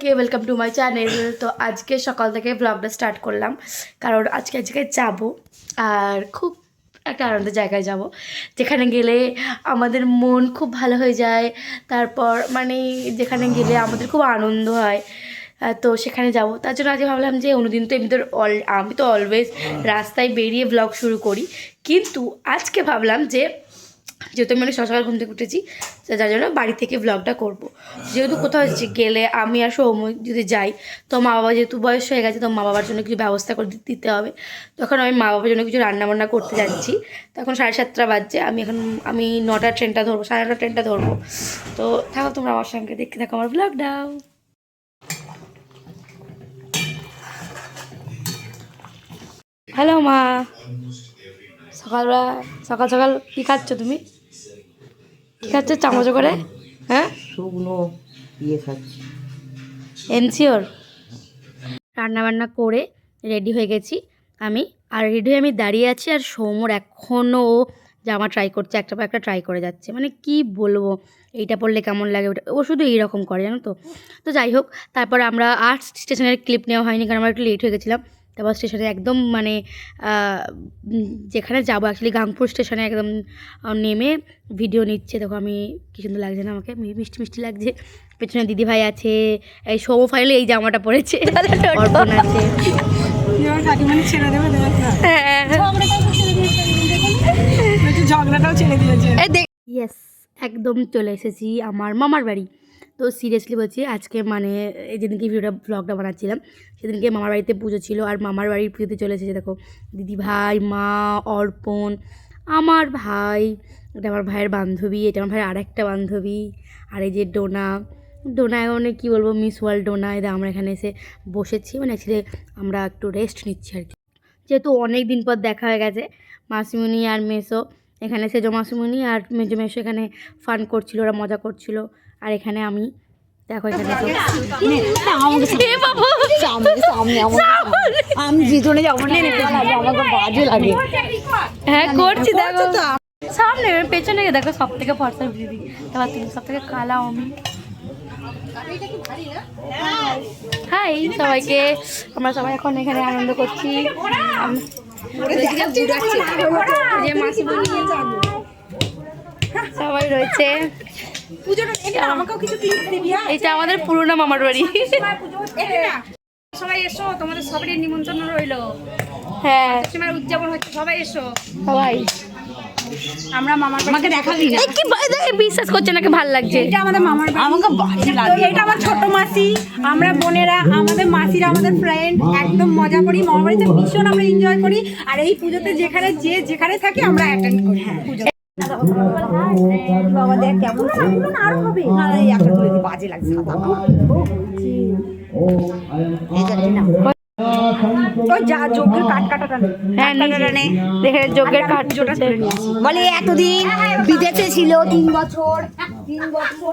K welcome to my channel তো আজকে সকাল থেকে ব্লগটা স্টার্ট করলাম। কারণ আজকে আজকে যাব আর খুব একটা আনন্দের জায়গায় যাব। যেখানে গেলে আমাদের মন খুব ভালো হয়ে যায়। তারপর মানে যেখানে গেলে আমাদের খুব আনন্দ হয়। তো সেখানে যাব। তার জন্য আজকে ভাবলাম যে অনুদিন তো এমনি অল আমি তো অলওয়েজ রাস্তায় বেরিয়ে ব্লগ শুরু করি। কিন্তু আজকে ভাবলাম যে যেহেতু আমি সকাল ঘুম থেকে উঠেছি যার জন্য বাড়ি থেকে ব্লগটা করব। যেহেতু কোথাও গেলে আমি আর সৌম্য যদি যাই, তো মা বাবা যেহেতু বয়স হয়ে গেছে, তো মা বাবার জন্য কিছু ব্যবস্থা করে দিতে হবে। তখন আমি মা বাবার জন্য কিছু রান্নাবান্না করতে যাচ্ছি। তখন সাড়ে সাতটা বাজছে, আমি এখন, আমি নটার ট্রেনটা ধরবো, সাড়ে নটার ট্রেনটা ধরবো। তো থাকো তোমরা আমার সঙ্গে, দেখতে থাকো আমার ব্লগটাও হ্যালো মা। সকালবেলা সকাল সকাল কী খাচ্ছ তুমি? কী খাচ্ছ? চামচ করে হ্যাঁ? শুকনো ইয়ে খাচ্ছি। এনসিওর। রান্নাবান্না করে রেডি হয়ে গেছি আমি। আর রেডি হয়ে আমি দাঁড়িয়ে আছি আর সৌমর এখনও জামা ট্রাই করছে একটা পর একটা ট্রাই করে যাচ্ছে। মানে কি বলব এইটা পরলে কেমন লাগে ওটা? ও শুধু এইরকম করে জানো তো? তো যাই হোক তারপর আমরা আর স্টেশনের ক্লিপ নেওয়া হয়নি কারণ আমরা একটু লেট হয়ে গেছিলাম। তারপর স্টেশনে একদম মানে যেখানে যাব অ্যাকচুয়ালি গাংপুর স্টেশনে একদম নেমে ভিডিও নিচ্ছে। দেখো আমি কি সুন্দর লাগছে না আমাকে মিষ্টি মিষ্টি লাগছে। পেছনে দিদিভাই আছে এই সৌম ফাইলে এই জামাটা পরেছে। অর্পণ আছে। দেবে হ্যাঁ। ঝগড়াটাও ছেড়ে দিয়েছে ইয়েস একদম চলে এসেছি আমার মামার বাড়ি। তো সিরিয়াসলি বলছি, আজকে মানে এই যেদিনকে ভিডিওটা ব্লগটা বানাচ্ছিলাম, সেদিনকে মামার বাড়িতে পুজো ছিল, আর মামার বাড়ির পুজোতে চলে এসেছে, দেখো, দিদি ভাই, মা, অর্পণ, আমার ভাই, এটা আমার ভাইয়ের বান্ধবী, এটা আমার ভাইয়ের আরেকটা বান্ধবী, আর এই যে ডোনা ডোনা মানে কী বলব মিস ওয়ার্ল্ড ডোনা এদের আমরা এখানে এসে বসেছি মানে অ্যাকচুয়ালি আমরা একটু রেস্ট নিচ্ছি আর কি। যেহেতু অনেক দিন পর দেখা হয়ে গেছে, মাসিমণি আর মেসো এখানে সেজো মাসিমণি আর মেজো মেসো এখানে ফান করছিল, ওরা মজা করছিল। আর এখানে আমি দেখো এখানে আমি জিতনে যাব না আমাকে বাজে লাগে হ্যাঁ করছি দেখো সামনে পেছনে দেখো সব থেকে ফর্সা দিদি এবার তুমি সব থেকে কালা আমি হাই সবাইকে আমরা সবাই এখন এখানে আনন্দ করছি যে মাসিমণি সবাই রয়েছে। হ্যাঁ? এটা আমাদের পুরোনো মামার বাড়ি। সবাই এসো। তোমাদের সবারই নিমন্ত্রণ রইল। হ্যাঁ। উদযাপন হচ্ছে সবাই এসো। সবাই। আমরা মামার আমাকে দেখালি না? এই কি বিশ্বাস করছে নাকি ভালো লাগছে। এটা আমাদের মামার বাড়ি। আমাকে লাগে। এটা আমার ছোট মাসি আমরা বোনেরা আমাদের মাসিরা আমাদের ফ্রেন্ড একদম মজা করি। মামার বাড়িতে ভীষণ আমরা এনজয় করি। আর এই পুজোতে যেখানে যে যেখানে থাকি আমরা অ্যাটেন্ড করি। পুজো বাবা দেখ কেমন না আরও হবে। না এই একটা তুলে বাজে লাগছে হ্যাঁ যোগের কাঠ চোটা বলে এতদিন বিদেশে ছিল তিন বছর তিন বছর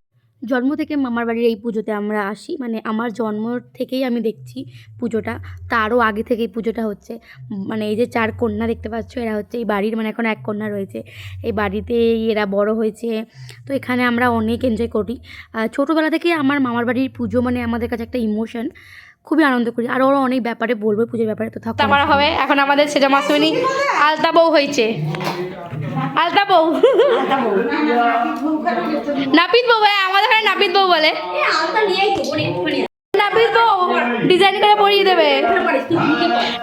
জন্ম থেকে মামার বাড়ির এই পুজোতে আমরা আসি। মানে আমার জন্ম থেকেই আমি দেখছি পুজোটা। তারও আগে থেকেই পুজোটা হচ্ছে। মানে এই যে চার কন্যা দেখতে পাচ্ছ, এরা হচ্ছে এই বাড়ির মানে এখন এক কন্যা রয়েছে। এই বাড়িতে এরা বড় হয়েছে। তো এখানে আমরা অনেক এনজয় করি। ছোটোবেলা থেকে আমার মামার বাড়ির পুজো মানে আমাদের কাছে একটা ইমোশন খুবই আনন্দ করি। আর ওরা অনেক ব্যাপারে বলব পুজোর ব্যাপারে তো থাকতে আমার হবে। এখন আমাদের সেজা মাসুমিনি আলতা বউ হয়েছে। আলতা বউ। নাপিত বউ হ্যাঁ আমাদের এখানে নাপিত বউ বলে। নাপিত বউ ডিজাইন করে পরিয়ে দেবে।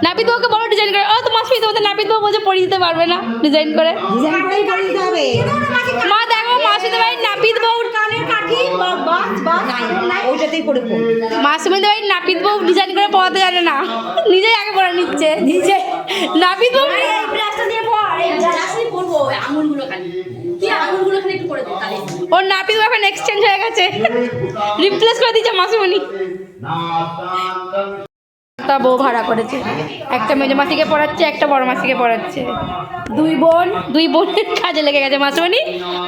নাপিত বউকে বড় ডিজাইন করে। ও তো মাসি তোমাদের নাপিত বউ বলছে পরিয়ে দিতে পারবে না ডিজাইন করে। মা মাসিতে ভাই নাপিত বউ কানের কাঠি? বা বাস বাস ওইটাতেই করে পড়ি। মাসিমণি নাপিত বউ ডিজাইন করে পড়াতে জানে না। নিজেই আগে পড়া নিচ্ছে। নিজে? নাপিত বউ ওর নাপিত এখন এক্সচেঞ্জ হয়ে গেছে। রিপ্লেস করে দিচ্ছে মাসিমণি। তা বউ ভাড়া করেছে। একটা মেজো মাসিকে পড়াচ্ছে একটা বড় মাসিকে পড়াচ্ছে। দুই বোন? দুই বোনের কাজে লেগে গেছে মাসিমণি।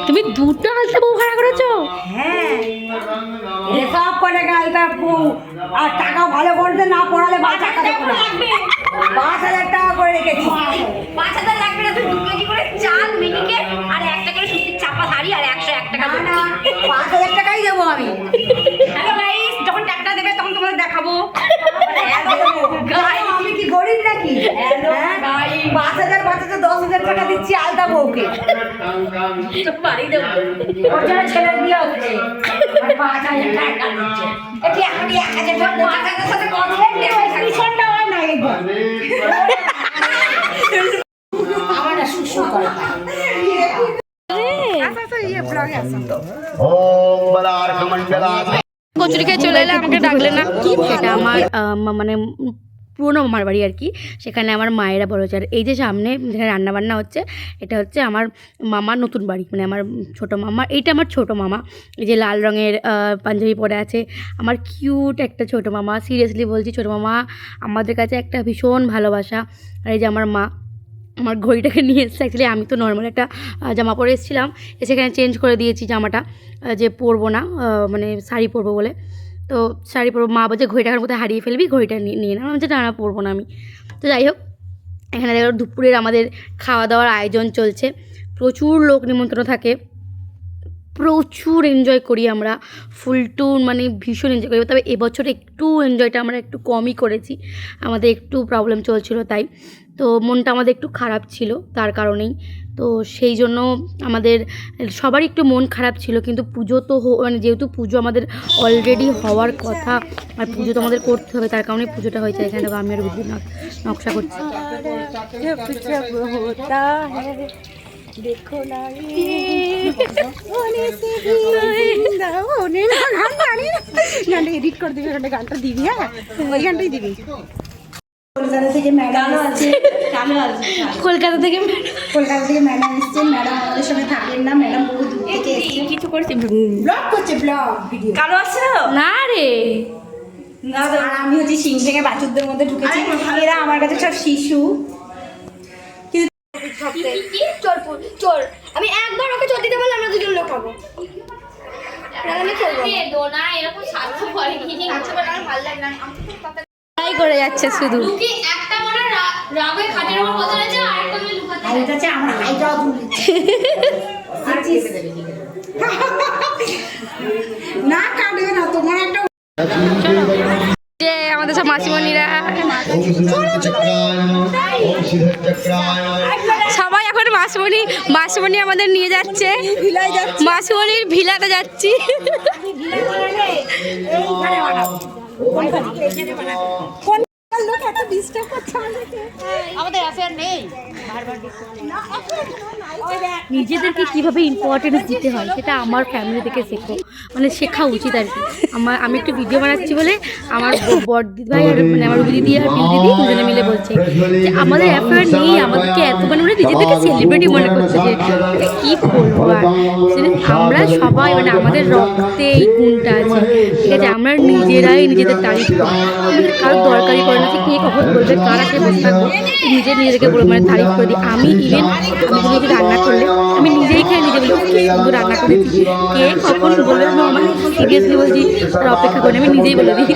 তুমি দুটো আলতা বউ ভাড়া করেছ? হ্যাঁ। সব করে গালটা বউ। আর টাকা ভালো করতে না পড়ালে বা টাকা দেবো না পাঁচ হাজার টাকা করে রেখেছি। পাঁচ হাজার লাগবে না তুই দু কেজি করে চাল মিনিকে আর একটা করে সুতির চাপা শাড়ি আর একশো এক টাকা না পাঁচ হাজার টাকাই দেবো আমি। হ্যালো গাইস যখন টাকাটা দেবে তখন তোমাদের দেখাবো। আমি কি গরিব নাকি? হ্যাঁ? পাঁচ হাজার পাঁচ হাজার দশ হাজার টাকা দিচ্ছি আলতা বউকে। বাড়ি দেবো। ওর জন্য ছেলের বিয়ে হচ্ছে। পাঁচ হাজার টাকা দিচ্ছে। এটি এখন এক হাজার টাকা পাঁচ হাজার সাথে কম হয় না একবার আমার শুশু করে বলার্ক কচুরিকে চলে এলে আমাকে ডাকলে না? সেটা আমার মানে পুরোনো মামার বাড়ি আর কি। সেখানে আমার মায়েরা বড় হচ্ছে আর এই যে সামনে যেখানে রান্না বান্না হচ্ছে এটা হচ্ছে আমার মামার নতুন বাড়ি। মানে আমার ছোট মামা এইটা আমার ছোট মামা। এই যে লাল রঙের পাঞ্জাবি পরে আছে। আমার কিউট একটা ছোট মামা। সিরিয়াসলি বলছি ছোট মামা আমাদের কাছে একটা ভীষণ ভালোবাসা। আর এই যে আমার মা আমার ঘড়িটাকে নিয়ে এসেছে। অ্যাকচুয়ালি আমি তো নর্মাল একটা জামা পরে এসেছিলাম। সেখানে চেঞ্জ করে দিয়েছি জামাটা যে পরবো না মানে শাড়ি পরবো বলে। তো শাড়ি পরবো মা বলছে ঘড়িটার মধ্যে হারিয়ে ফেলবি? ঘড়িটা নিয়ে নিয়ে না আমি বলছি, না পরবো না আমি। তো যাই হোক এখানে দেখো দুপুরের আমাদের খাওয়া দাওয়ার আয়োজন চলছে। প্রচুর লোক নিমন্ত্রণ থাকে। প্রচুর এনজয় করি আমরা। ফুল টুন মানে ভীষণ এনজয় করি। তবে এবছর একটু এনজয়টা আমরা একটু কমই করেছি। আমাদের একটু প্রবলেম চলছিল তাই। তো মনটা আমাদের একটু খারাপ ছিল তার কারণেই। তো সেই জন্য আমাদের সবারই একটু মন খারাপ ছিল কিন্তু পুজো তো মানে যেহেতু পুজো আমাদের অলরেডি হওয়ার কথা আর পুজো তো আমাদের করতে হবে তার কারণে পুজোটা হয়েছে, এখানে দেখো আমি আর নকশা করছি। দেখো না করে দিবি গানটা দিবি হ্যাঁ? ওই গানটাই দিবি। কলকাতা থেকে ম্যাডাম আছে কলকাতা থেকে কলকাতা থেকে ম্যাডাম এসছেন ম্যাডাম আমাদের সঙ্গে থাকেন না। ম্যাডাম বহু দূর থেকে কিছু করছি? ব্লগ করছে ব্লগ ভিডিও কালো আছে না রে। আর আমি হচ্ছে সিং থেকে বাছুরদের মধ্যে ঢুকেছি। এরা আমার কাছে সব শিশু। চোর পুর- আমি একবার ওকে চোর দিতে বললে আমরা দুজন লোক পাবো ভালো লাগে না। করে যাচ্ছে শুধু। একটা মনে রাগে খাটের উপর বসে রয়েছে, আর একটা মেয়ে লুকাতে আর এটা হচ্ছে আমার হাইটাও তুলে না কাটবে না তোমার একটা যে আমাদের সব মাসিমণিরা। সবাই এখন মাসিমণি মাসিমণি আমাদের নিয়ে যাচ্ছে। মাসিমণির ভিলাতে যাচ্ছি। คนผมคน লোক এত ডিস্টার্ব করছে আমাদেরকে। নিজেদেরকে কীভাবে ইম্পর্টেন্স দিতে হয় সেটা আমার ফ্যামিলি থেকে শেখো। মানে শেখা উচিত আর কি। আমার আমি একটু ভিডিও বানাচ্ছি বলে আমার ব- বড় ভাই আর মানে আমার দিদি আর দিদি দুজনে মিলে বলছে যে আমাদের অ্যাফেয়ার নেই আমাদেরকে এত মানে ওরা নিজেদেরকে সেলিব্রিটি মনে করছে যে এটা কি বলব আর। আমরা সবাই মানে আমাদের রক্তে এই গুণটা আছে। ঠিক আছে আমরা নিজেরাই নিজেদের করি। আমাদের কারোর দরকারই পড়ে না। যে কে কখন বলবে, কারা কে বসে থাকব নিজে নিজেকে বলব মানে তারিফ করে দিই আমি ইভেন আমি যদি রান্না করলে, আমি নিজেই খেয়ে নিজে বলি, কি রান্না করেছি? কে কখন বলবে আমি আমার সিরিয়াসলি বলছি অপেক্ষা করে, আমি নিজেই বলে দিই।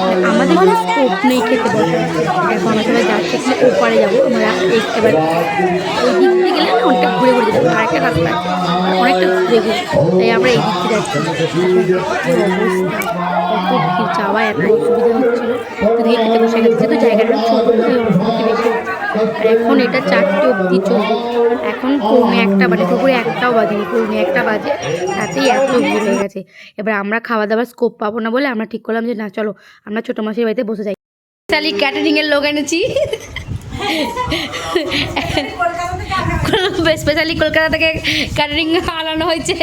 আমাদের কোনো স্কোপ নেই খেতে পারব এখন আমরা সবাই যাচ্ছি ওপারে যাব। আমরা এই এবার ওই দিক দিয়ে গেলে না অনেকটা ঘুরে ঘুরে যাব। আর একটা রাস্তা অনেকটা ঘুরে ঘুরে। তাই আমরা এই দিক যাচ্ছি। যাওয়া এত অসুবিধা হচ্ছিল। তো দিয়ে বসে গেছে। তো জায়গাটা ছোটো তাই অসুবিধা বেশি হচ্ছে আর এখন এটা চারটে অবধি চলবে এখন পৌনে একটা মানে পুকুরে একটাও বাজেনি পৌনে একটা বাজে। তাতেই এত ভিড় হয়ে গেছে। এবার আমরা খাওয়া দাওয়ার স্কোপ পাবো না বলে আমরা ঠিক করলাম যে না চলো আমরা ছোটো মাসির বাড়িতে বসে যাই। স্পেশালি ক্যাটারিংয়ের লোক এনেছি। স্পেশালি কলকাতা থেকে ক্যাটারিং আনানো হয়েছে।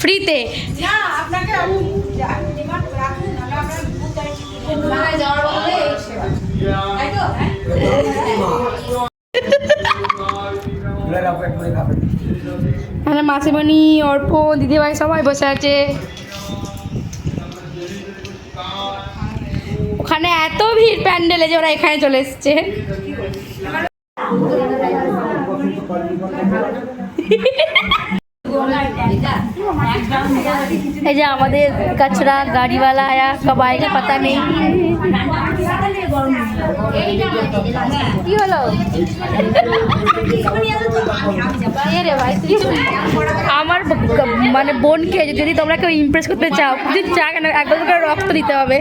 ফ্রিতে না আপনাকে আমি এখানে মাসিমণি অর্প দিদিভাই সবাই বসে আছে। ওখানে এত ভিড় প্যান্ডেলে যে ওরা এখানে চলে এসছে। এই যে আমাদের কাছরা গাড়িওয়ালা আয়া কব আয়েগা পাতা নেই। কি হলো? আমার মানে বোনকে যদি তোমরা কেউ ইমপ্রেস করতে চাও যদি চা কেন একবার করে রক্ত দিতে হবে।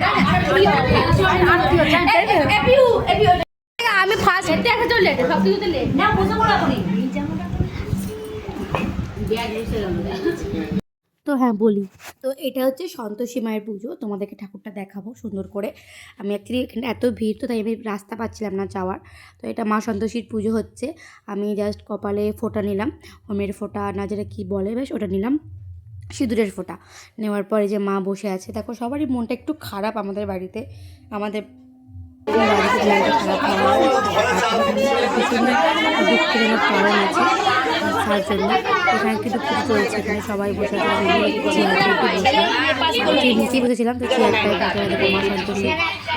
আমি ফার্স্ট হেঁটে আসা চলে সব লেট। না বসে পড়া তো হ্যাঁ বলি তো এটা হচ্ছে সন্তোষী মায়ের পুজো তোমাদেরকে ঠাকুরটা দেখাবো সুন্দর করে আমি অ্যাকচুয়ালি এখানে এত ভিড় তো তাই আমি রাস্তা পাচ্ছিলাম না যাওয়ার তো এটা মা সন্তোষীর পুজো হচ্ছে আমি জাস্ট কপালে ফোঁটা নিলাম হোমের ফোঁটা না যেটা কী বলে বেশ ওটা নিলাম সিঁদুরের ফোঁটা নেওয়ার পরে যে মা বসে আছে দেখো সবারই মনটা একটু খারাপ আমাদের বাড়িতে আমাদের খারাপ কারণ আছে তার জন্য এখানে কিন্তু পুজো চলছে। এখানে সবাই বসে চেয়ারটা একটু নিচেই বসেছিলাম, তো চেয়ারটায় তারপরে দেখো মা সন্তোষী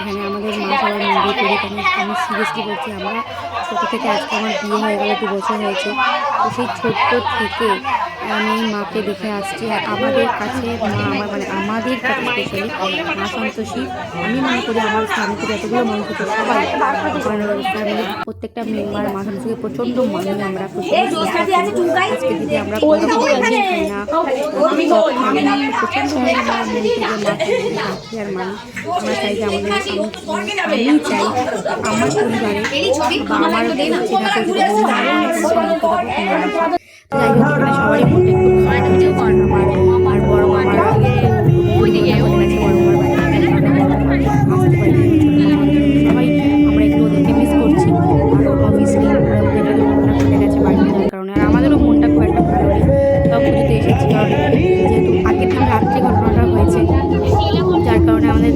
এখানে আমাদের মা সবাই মন্দির করে আমি সিরিয়াসলি বলছি আমরা ছোটো থেকে আজকে আমার বিয়ে হয়ে গেল, দু বছর হয়েছে। তো সেই ছোট্ট থেকে আমি মাকে দেখে আসছি আর আমাদের কাছে মা আমার মানে আমাদের কাছে স্পেশালি মা সন্তোষী আমি মনে করি আমার স্বামীকে যতগুলো মনে করছে সবাই ফ্যামিলির প্রত্যেকটা মেম্বার মা সন্তোষীকে প্রচণ্ড মানে আমরা আজকে আমরা খাই না প্রচণ্ড মানে আমার মনে থেকে মা সন্তোষী আর মানি আমরা চাই যে আমাদের আমি চাই আমার পরিবারে বা আমার চেনা পরিচিত বন্ধু বান্ধব তো যাই হোক এখানে সবারই মনটা একটু খারাপ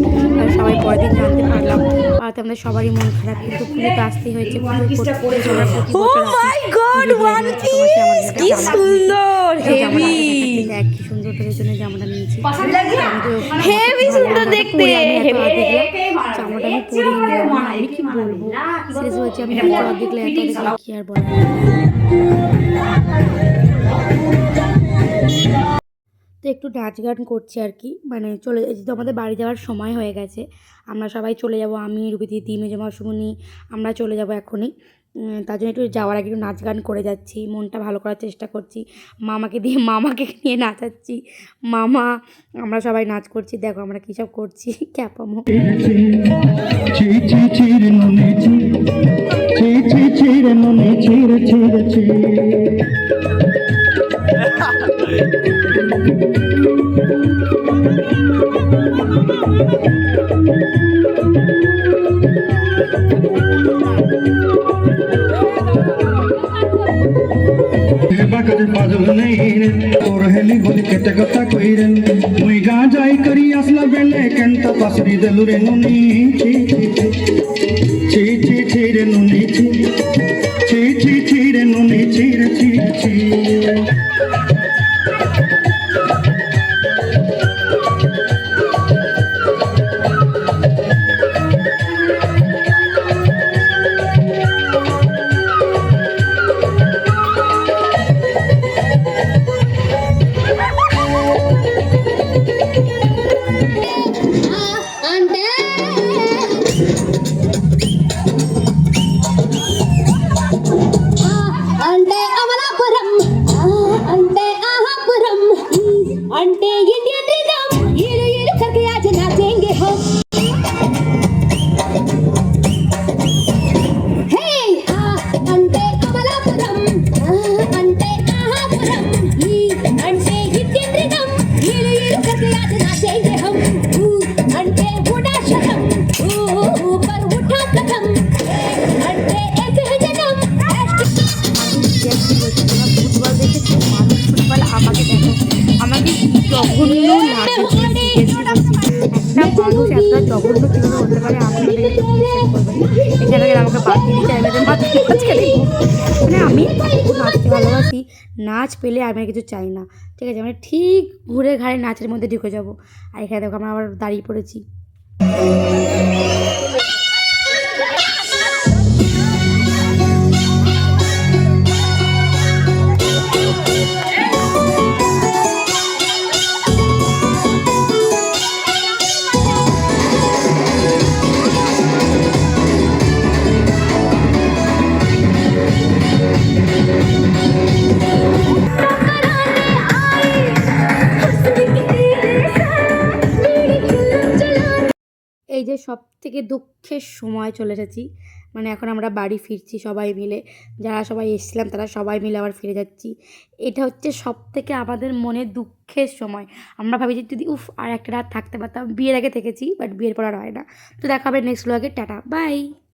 কারণে আমাদের সবাই পরের দিন জানতে পারলাম। আর তো আমাদের সবারই মন খারাপ কিন্তু পুজোতে আসতেই হয়েছে পুজো করতে আমরা প্রতি বছর আসি। কি সুন্দর হেভি দেখ কি সুন্দর তোর জন্য জামাটা নিয়েছি। হেভি সুন্দর দেখতে জামাটা আমি পরে নিলাম আমি কি বলব? শেষ হয়েছে আমি দেখলে এত কি আর তো একটু নাচ গান করছি আর কি। মানে চলে যেহেতু আমাদের বাড়ি যাওয়ার সময় হয়ে গেছে, আমরা সবাই চলে যাব, আমি রুবিদি দি মেজমা সুমনি আমরা চলে যাব এখনই। তার জন্য একটু যাওয়ার আগে একটু নাচ গান করে যাচ্ছি, মনটা ভালো করার চেষ্টা করছি। মামাকে দিয়ে, মামাকে নিয়ে নাচাচ্ছি। মামা, আমরা সবাই নাচ করছি, দেখো আমরা কী সব করছি, ক্যাপামো। చీ বাকরি পাজল নেইন তোর হেলি গলি কেটে কথা কইরেন। মুই গা যাই করি আসলা বেলে, কেনতা পাসরি দেলুরে নুনি না। এখানে থেকে আমাকে বাদ দিতে যে মাঝখানে মাঝখানে মানে আমি নাচতে ভালোবাসি, নাচ পেলে আমি কিছু চাই না। ঠিক আছে আমি ঠিক ঘুরে ঘাড়ে নাচের মধ্যে ঢুকে যাব। আর এখানে দেখো, আমরা আবার দাঁড়িয়ে পড়েছি। সব থেকে দুঃখের সময় চলে এসেছি। মানে এখন আমরা বাড়ি ফিরছি সবাই মিলে। যারা সবাই এসেছিলাম তারা সবাই মিলে আবার ফিরে যাচ্ছি। এটা হচ্ছে সব থেকে আমাদের মনে দুঃখের সময়। আমরা ভাবি যে যদি, উফ, আর একটা রাত থাকতে পারতাম। বিয়ের আগে থেকেছি বাট বিয়ের পর আর হয় না। তো দেখা হবে নেক্সট ব্লগে টাটা বাই